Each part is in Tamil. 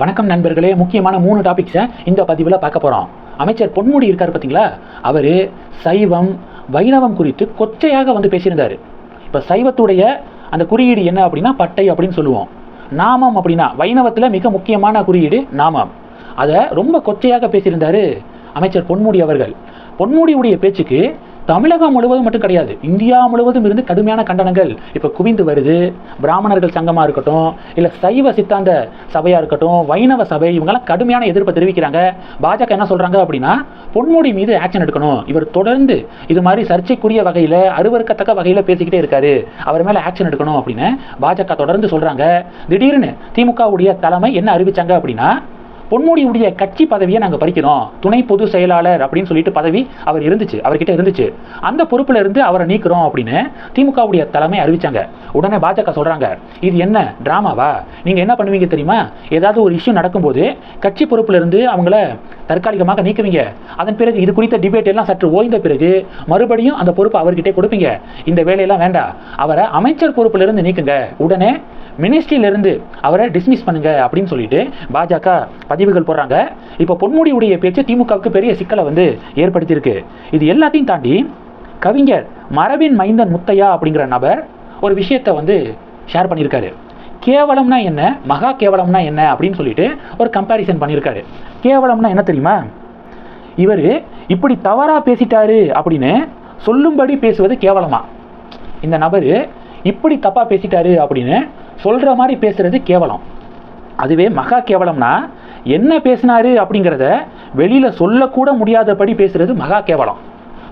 வணக்கம் நண்பர்களே. முக்கியமான மூணு டாபிக்ஸை இந்த பதிவில் பார்க்க போகிறோம் அமைச்சர் பொன்முடி இருக்கார் பார்த்தீங்களா அவர் சைவம் வைணவம் குறித்து கொச்சையாக வந்து பேசியிருந்தார். இப்போ சைவத்துடைய அந்த குறியீடு என்ன அப்படின்னா பட்டை அப்படின்னு சொல்லுவோம். நாமம் அப்படின்னா வைணவத்தில் மிக முக்கியமான குறியீடு நாமம். அதை ரொம்ப கொச்சையாக பேசியிருந்தார் அமைச்சர் பொன்முடி அவர்கள். பொன்முடியுடைய பேச்சுக்கு தமிழகம் முழுவதும் மட்டும் கிடையாது. இந்தியா முழுவதும் இருந்து கடுமையான கண்டனங்கள். இப்போ குவிந்து வருது. பிராமணர்கள் சங்கமாக இருக்கட்டும் இல்லை சைவ சித்தாந்த சபையாக இருக்கட்டும் வைணவ சபை இவங்கெல்லாம் கடுமையான எதிர்ப்பை தெரிவிக்கிறாங்க. பாஜக என்ன சொல்கிறாங்க அப்படின்னா பொன்முடி மீது ஆக்ஷன் எடுக்கணும். இவர் தொடர்ந்து இது மாதிரி சர்ச்சைக்குரிய வகையில் அருவருக்கத்தக்க வகையில் பேசிக்கிட்டே இருக்காரு. அவர் மேலே ஆக்ஷன் எடுக்கணும் அப்படின்னு பாஜக தொடர்ந்து சொல்கிறாங்க திடீர்னு திமுகவுடைய தலைமை என்ன அறிவிச்சாங்க அப்படின்னா பொன்முடியுடைய கட்சி பதவியை நாங்கள் பறிக்கிறோம் துணை பொது செயலாளர் அப்படின்னு சொல்லிட்டு பதவி அவர் இருந்துச்சு அவர்கிட்ட இருந்துச்சு. அந்த பொறுப்புல இருந்து அவரை நீக்கிறோம் அப்படின்னு திமுகவுடைய தலைமை அறிவிச்சாங்க. உடனே பாஜக சொல்றாங்க இது என்ன டிராமாவா? நீங்க என்ன பண்ணுவீங்க தெரியுமா? ஏதாவது ஒரு இஷ்யூ நடக்கும்போது கட்சி பொறுப்புல இருந்து அவங்கள தற்காலிகமாக நீக்குவீங்க. அதன் பிறகு இது குறித்த டிபேட் எல்லாம் சற்று ஓய்ந்த பிறகு மறுபடியும் அந்த பொறுப்பு அவர்கிட்ட கொடுப்பீங்க. இந்த வேலையெல்லாம் வேண்டாம். அவரை அமைச்சர் பொறுப்புல இருந்து நீக்குங்க. உடனே மினிஸ்ட்ரியிலிருந்து அவரை டிஸ்மிஸ் பண்ணுங்க அப்படின்னு சொல்லிட்டு பாஜக பதிவுகள் போடுறாங்க. இப்போ பொன்முடியுடைய பேச்சு திமுகவுக்கு பெரிய சிக்கலை வந்து ஏற்படுத்தியிருக்கு. இது எல்லாத்தையும் தாண்டி கவிஞர் மரபின் மைந்தன் முத்தையா அப்படிங்கிற நபர் ஒரு விஷயத்தை வந்து ஷேர் பண்ணியிருக்காரு. கேவலம்னா என்ன? மகா கேவலம்னா என்ன? அப்படின்னு சொல்லிட்டு ஒரு கம்பேரிசன் பண்ணியிருக்காரு. கேவலம்னா என்ன தெரியுமா? இவர் இப்படி தவறாக பேசிட்டாரு அப்படின்னு சொல்லும்படி பேசுவது கேவலமா? இந்த நபர் இப்படி தப்பாக பேசிட்டாரு அப்படின்னு சொல்கிற மாதிரி பேசுகிறது கேவலம். அதுவே மகா கேவலம்னா என்ன பேசினாரு அப்படிங்கிறத வெளியில் சொல்லக்கூட முடியாதபடி பேசுகிறது மகா கேவலம்.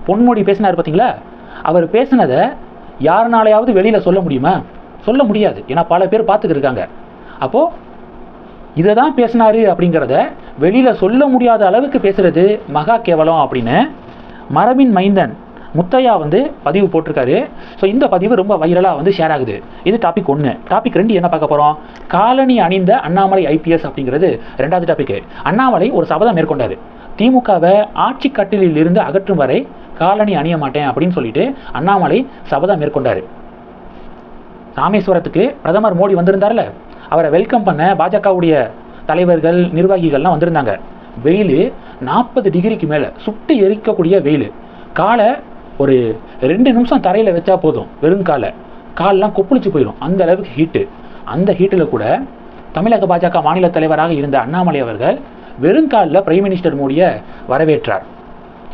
பொன்முடி பேசினார் பார்த்தீங்களா அவர் பேசினதை யாருனாலையாவது வெளியில் சொல்ல முடியுமா? சொல்ல முடியாது. ஏன்னா பல பேர் பார்த்துக்கிருக்காங்க அப்போது இதை தான் பேசினாரு அப்படிங்கிறத வெளியில் சொல்ல முடியாத அளவுக்கு பேசுகிறது மகா கேவலம் அப்படின்னு மரபின் மைந்தன் முத்தையா வந்து பதிவு போட்டிருக்காரு. ஸோ இந்த பதிவு ரொம்ப வைரலாக வந்து ஷேர் ஆகுது. இது டாபிக் ஒன்று டாபிக் ரெண்டு என்ன பார்க்க போகிறோம் காலனி அணிந்த அண்ணாமலை ஐபிஎஸ் அப்படிங்கிறது ரெண்டாவது டாபிக் அண்ணாமலை ஒரு சபதம் மேற்கொண்டார். திமுகவை ஆட்சி கட்டிலில் இருந்து அகற்றும் வரை காலனி அணிய மாட்டேன் அப்படின்னு சொல்லிட்டு அண்ணாமலை சபதம் மேற்கொண்டார். ராமேஸ்வரத்துக்கு பிரதமர் மோடி வந்திருந்தார்ல? அவரை வெல்கம் பண்ண பாஜகவுடைய தலைவர்கள் நிர்வாகிகள்லாம் வந்திருந்தாங்க. வெயில் நாற்பது டிகிரிக்கு மேலே சுட்டு எரிக்கக்கூடிய வெயில். காலை ஒரு ரெண்டு நிமிஷம் தரையில் வச்சா போதும் வெறும் காலை. காலெலாம் கொப்பளிச்சு போயிடும் அந்த அளவுக்கு ஹீட்டு அந்த ஹீட்டில் கூட தமிழக பாஜக மாநில தலைவராக இருந்த அண்ணாமலை அவர்கள் வெறும் காலில் பிரைம் மினிஸ்டர் மோடியை வரவேற்றார்.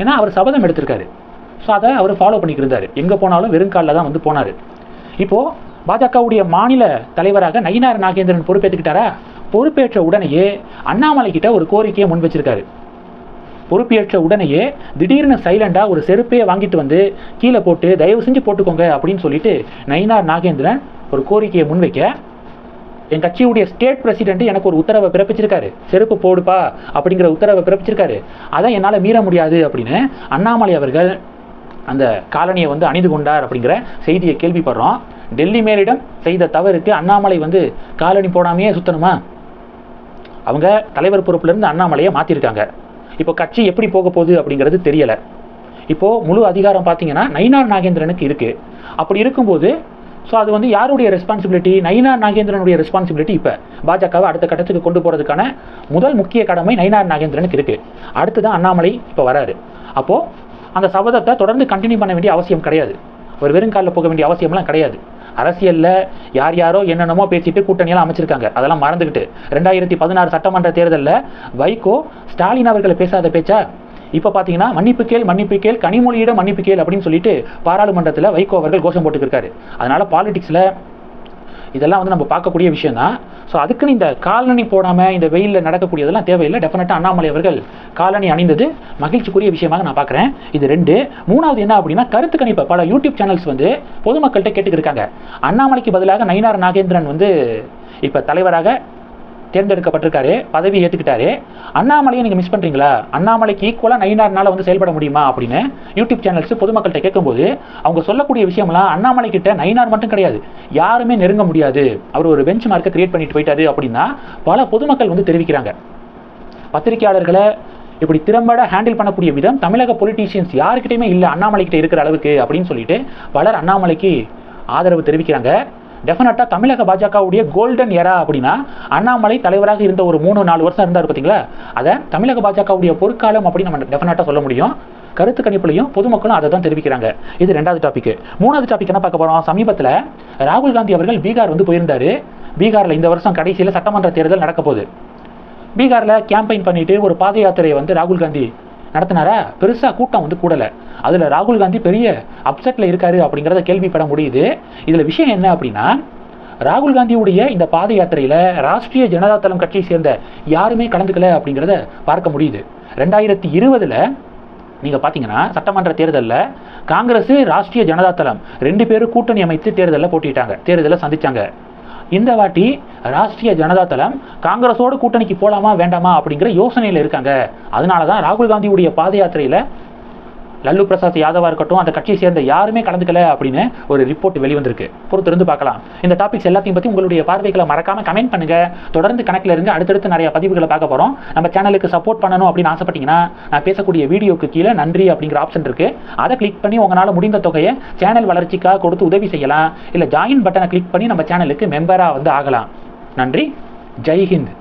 ஏன்னா அவர் சபதம் எடுத்திருக்காரு. ஸோ அதை அவர் ஃபாலோ பண்ணிக்கிட்டு இருந்தார் எங்கே போனாலும் வெறும் காலில் தான் வந்து போனார். இப்போது பாஜகவுடைய மாநில தலைவராக நயினார் நாகேந்திரன் பொறுப்பேற்றுக்கிட்டாரா பொறுப்பேற்ற உடனேயே அண்ணாமலை கிட்ட ஒரு கோரிக்கையை முன் வச்சிருக்காரு. பொறுப்பேற்ற உடனேயே திடீர்னு சைலண்டாக ஒரு செருப்பையே வாங்கிட்டு வந்து கீழே போட்டு தயவு செஞ்சு போட்டுக்கோங்க அப்படின்னு சொல்லிட்டு நயினார் நாகேந்திரன் ஒரு கோரிக்கையை முன்வைக்க என் கட்சியுடைய ஸ்டேட் பிரசிடென்ட் எனக்கு ஒரு உத்தரவை பிறப்பிச்சிருக்காரு. செருப்பு போடுப்பா அப்படிங்கிற உத்தரவை பிறப்பிச்சிருக்காரு. அதை என்னால் மீற முடியாது அப்படின்னு அண்ணாமலை அவர்கள் அந்த காலனியை வந்து அணிந்து கொண்டார் அப்படிங்கிற செய்தியை கேள்விப்படுறோம். டெல்லி மேலிடம் செய்த தவறுக்கு அண்ணாமலை வந்து காலனி போடாமையே சுத்தணுமா? அவங்க தலைவர் பொறுப்புலேருந்து அண்ணாமலையை மாற்றிருக்காங்க இப்போ கட்சி எப்படி போக போகுது அப்படிங்கிறது தெரியலை. இப்போது முழு அதிகாரம் பார்த்தீங்கன்னா நயினார் நாகேந்திரனுக்கு இருக்குது அப்படி இருக்கும்போது ஸோ அது வந்து யாருடைய ரெஸ்பான்சிபிலிட்டி நயினார் நாகேந்திரனுடைய ரெஸ்பான்சிபிலிட்டி இப்போ. பாஜகவை அடுத்த கட்டத்துக்கு கொண்டு போகிறதுக்கான முதல் முக்கிய கடமை நயினார் நாகேந்திரனுக்கு இருக்குது அடுத்து தான் அண்ணாமலை இப்போ வராரு. அப்போது அந்த சபதத்தை தொடர்ந்து கண்டினியூ பண்ண வேண்டிய அவசியம் கிடையாது. ஒரு வெறுங்காலில் போக வேண்டிய அவசியம்லாம் கிடையாது. அரசியலில் யார் யாரோ என்னென்னமோ பேசிட்டு கூட்டணியெல்லாம் அமைச்சிருக்காங்க. அதெல்லாம் மறந்துக்கிட்டு ரெண்டாயிரத்தி பதினாறு சட்டமன்ற தேர்தலில் வைகோ ஸ்டாலின் அவர்களை பேசாத பேச்சா? இப்போ பார்த்தீங்கன்னா மன்னிப்பு கேள் மன்னிப்பு கேள் கனிமொழியிடம் மன்னிப்பு கேள் அப்படின்னு சொல்லிட்டு பாராளுமன்றத்தில் வைகோ அவர்கள் கோஷம் போட்டுக்கிருக்காரு. அதனால் பாலிடிக்ஸில் இதெல்லாம் வந்து நம்ம பார்க்கக்கூடிய விஷயம் தான் ஸோ அதுக்குன்னு இந்த காலனி போடாமல் இந்த வெயிலில் நடக்கக்கூடியதெல்லாம் தேவையில்லை. டெஃபினட்டாக அண்ணாமலை அவர்கள் காலனி அணிந்தது. மகிழ்ச்சிக்குரிய விஷயமாக நான் பார்க்குறேன். இது ரெண்டு. மூணாவது என்ன அப்படின்னா கருத்து கணிப்பு. பல யூடியூப் சேனல்ஸ் வந்து பொதுமக்கள்கிட்ட கேட்டுக்கிருக்காங்க அண்ணாமலைக்கு பதிலாக நயினார் நாகேந்திரன் வந்து இப்போ தலைவராக தேர்ந்தெடுக்கப்பட்டிருக்காரு பதவி ஏற்றுக்கிட்டாரு அண்ணாமலையை நீங்கள் மிஸ் பண்ணுறீங்களா அண்ணாமலைக்கு ஈக்குவலாக நயினார்னால வந்து செயல்பட முடியுமா அப்படின்னு யூடியூப் சேனல்ஸ் பொதுமக்கள்கிட்ட கேட்கும்போது அவங்க சொல்லக்கூடிய விஷயம்லாம் அண்ணாமலை கிட்ட நயினார் மட்டும் கிடையாது. யாருமே நெருங்க முடியாது. அவர் ஒரு பெஞ்ச் மார்க்கை கிரியேட் பண்ணிட்டு போயிட்டாரு அப்படின்னா பல பொதுமக்கள் வந்து தெரிவிக்கிறாங்க. பத்திரிகையாளர்களை இப்படி திறம்பட ஹேண்டில் பண்ணக்கூடிய விதம் தமிழக பொலிட்டீஷியன்ஸ் யாருக்கிட்டையுமே இல்லை அண்ணாமலை கிட்ட இருக்கிற அளவுக்கு அப்படின்னு சொல்லிட்டு பலர் அண்ணாமலைக்கு ஆதரவு தெரிவிக்கிறாங்க. டெஃபினட்டாக தமிழக பாஜகவுடைய கோல்டன் எரா அப்படின்னா அண்ணாமலை தலைவராக இருந்த ஒரு மூணு நாலு வருஷம் இருந்தார் பார்த்தீங்களா அதை தமிழக பாஜகவுடைய பொற்காலம் அப்படின்னு நம்ம டெஃபினட்டாக சொல்ல முடியும். கருத்து கணிப்புலையும் பொதுமக்களும் அதை தான் தெரிவிக்கிறாங்க. இது ரெண்டாவது டாபிக் மூணாவது டாபிக் என்ன பார்க்க போகிறோம் சமீபத்தில் ராகுல் காந்தி அவர்கள் பீகார் வந்து போயிருந்தார். பீகாரில் இந்த வருஷம் கடைசியில் சட்டமன்ற தேர்தல் நடக்க போகுது. பீகாரில் கேம்பெயின் பண்ணிட்டு ஒரு பாத யாத்திரையை வந்து ராகுல் காந்தி நடத்தினாரா? பெருசாக கூட்டம் வந்து கூடலை. அதில் ராகுல் காந்தி பெரிய அப்செட்டில் இருக்காரு அப்படிங்கிறத கேள்விப்பட முடியுது. இதில் விஷயம் என்ன அப்படின்னா ராகுல் காந்தியுடைய இந்த பாத யாத்திரையில் ராஷ்ட்ரிய ஜனதா தளம் கட்சியை சேர்ந்த யாருமே கலந்துக்கல அப்படிங்கிறத பார்க்க முடியுது. ரெண்டாயிரத்தி இருபதில் நீங்கள் பார்த்தீங்கன்னா சட்டமன்ற தேர்தலில் காங்கிரஸ் ராஷ்ட்ரிய ஜனதா தளம் ரெண்டு பேரும் கூட்டணி அமைத்து தேர்தலில் போட்டிட்டாங்க தேர்தலை சந்தித்தாங்க இந்த வாட்டி ராஷ்ட்ரிய ஜனதா தளம் காங்கிரஸோட கூட்டணிக்கு போகலாமா வேண்டாமா அப்படிங்கிற யோசனையில் இருக்காங்க. அதனால தான் ராகுல் காந்தியுடைய பாத யாத்திரையில் லல்லு பிரசாத் யாதவா இருக்கட்டும் அந்த கட்சியை சேர்ந்த யாருமே கலந்துக்கல அப்படின்னு ஒரு ரிப்போர்ட் வெளிவந்திருக்கு. பொறுத்திருந்து பார்க்கலாம். இந்த டாபிக்ஸ் எல்லாத்தையும் பற்றி உங்களுடைய பார்வைகளை மறக்காம கமெண்ட் பண்ணுங்க. தொடர்ந்து கணக்கில் இருந்து அடுத்தடுத்து நிறைய பதிவுகளை பார்க்க போகிறோம் நம்ம சேனலுக்கு சப்போர்ட் பண்ணணும் அப்படின்னு ஆசைப்பட்டீங்கன்னா நான் பேசக்கூடிய வீடியோக்கு கீழே நன்றி அப்படிங்கிற ஆப்ஷன் இருக்கு. அதை கிளிக் பண்ணி உங்களால் முடிந்த தொகையை சேனல் வளர்ச்சிக்காக கொடுத்து உதவி செய்யலாம். இல்லை ஜாயின் பட்டனை கிளிக் பண்ணி நம்ம சேனலுக்கு மெம்பராக வந்து ஆகலாம். நன்றி. ஜெய் ஹிந்த்.